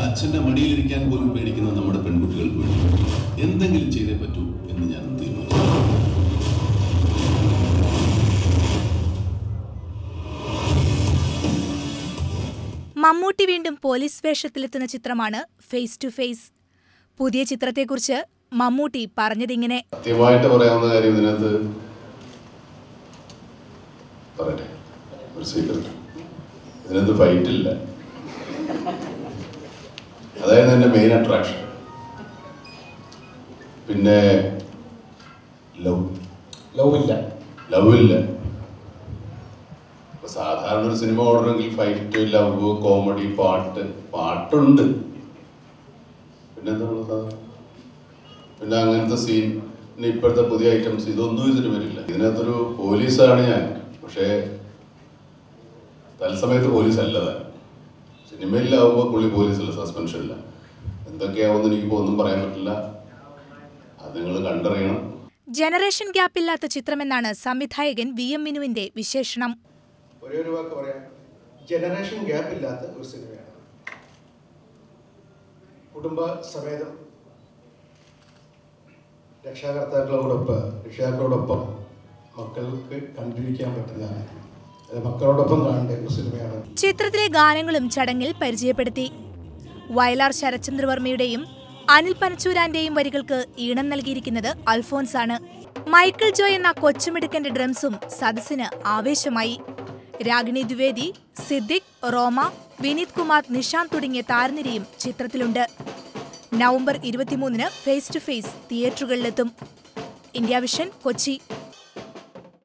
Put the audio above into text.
അച്ഛന്റെ മടിയിലിരിക്കാൻ പോലും പേടിക്കുന്ന നമ്മുടെ പെൺകുട്ടികൾക്ക് വേണ്ടി എന്തെങ്കിലും ചെയ്തേ പറ്റൂ എന്ന് ഞാൻ തീരുമാനിച്ചു. മമ്മൂട്ടി വീണ്ടും പോലീസ് വേഷത്തിലെത്തുന്ന ചിത്രമാണ് ഫേസ് ടു ഫേസ് പുതിയ ചിത്രത്തെക്കുറിച്ച് മമ്മൂട്ടി പറഞ്ഞതിങ്ങനെ സത്യമായിട്ട് പറയാവുന്ന കാര്യം ഇതിനകത്ത് പറയട്ടെ ഒരു സീക്രട്ട് ഇതിനകത്ത് ഫൈറ്റ് അതായത് എന്റെ മെയിൻ അട്രാക്ഷൻ പിന്നെ ലവ് ലവ് ഇല്ല. ലവ് ഇല്ല. ഇപ്പൊ സാധാരണ ഒരു സിനിമ ഓടണമെങ്കിൽ ഫൈറ്റ് ലവ് കോമഡി പാട്ട് പാട്ടുണ്ട്. പിന്നെന്താ ഉള്ളത്? പിന്നെ അങ്ങനത്തെ സീൻ പിന്നെ ഇപ്പോഴത്തെ പുതിയ ഐറ്റംസ് ഇതൊന്നും ഇതിന് വരില്ല ഇതിനകത്തൊരു പോലീസാണ് ഞാൻ. പക്ഷേ തത്സമയത്ത് പോലീസ് അല്ല താൻ. സിനിമയിലാവുമ്പോൾ പുള്ളി പോലീസല്ല സസ്പെൻഷനില്ല എന്തൊക്കെയാവുമെന്ന് എനിക്കിപ്പോൾ ഒന്നും പറയാൻ പറ്റില്ല. അത് നിങ്ങൾ കണ്ടറിയണം. ജനറേഷൻ ഗ്യാപ്പ് ഇല്ലാത്ത ചിത്രമെന്നാണ് സംവിധായകൻ വി എം മിനുവിന്റെ വിശേഷണം. ഒരേ ഒരു വാക്ക് പറയാം. ജനറേഷൻ ഗ്യാപ്പ് ഇല്ലാത്ത ഒരു സിനിമയാണ്. കുടുംബ സമേതം. രക്ഷാകർത്താക്കളോടൊപ്പം രക്ഷിതാക്കളോടൊപ്പം മക്കൾക്ക് കണ്ടിരിക്കാൻ പറ്റുന്നതാണ്. കാണേണ്ട സിനിമയാണ്. ചിത്രത്തിലെ ഗാനങ്ങളും ചടങ്ങിൽ പരിചയപ്പെടുത്തി. വയലാർ ശരത്ചന്ദ്രവർമ്മയുടെയും അനിൽ പനച്ചൂരാന്റെയും വരികൾക്ക് ഈണം നൽകിയിരിക്കുന്നത് അൽഫോൻസ് ആണ് മൈക്കിൾ ജോയ് എന്ന കൊച്ചുമിടുക്കന്റെ ഡ്രംസും സദസ്സിന് ആവേശമായി. രാഗിണി ദ്വിവേദി സിദ്ദിഖ് റോമ വിനീത് കുമാർ നിഷാന്ത് തുടങ്ങിയ താരനിരയും ചിത്രത്തിലുണ്ട്. നവംബർ ഇരുപത്തിമൂന്നിന് face to face തിയേറ്ററുകളിലെത്തും. India Vision Kochi.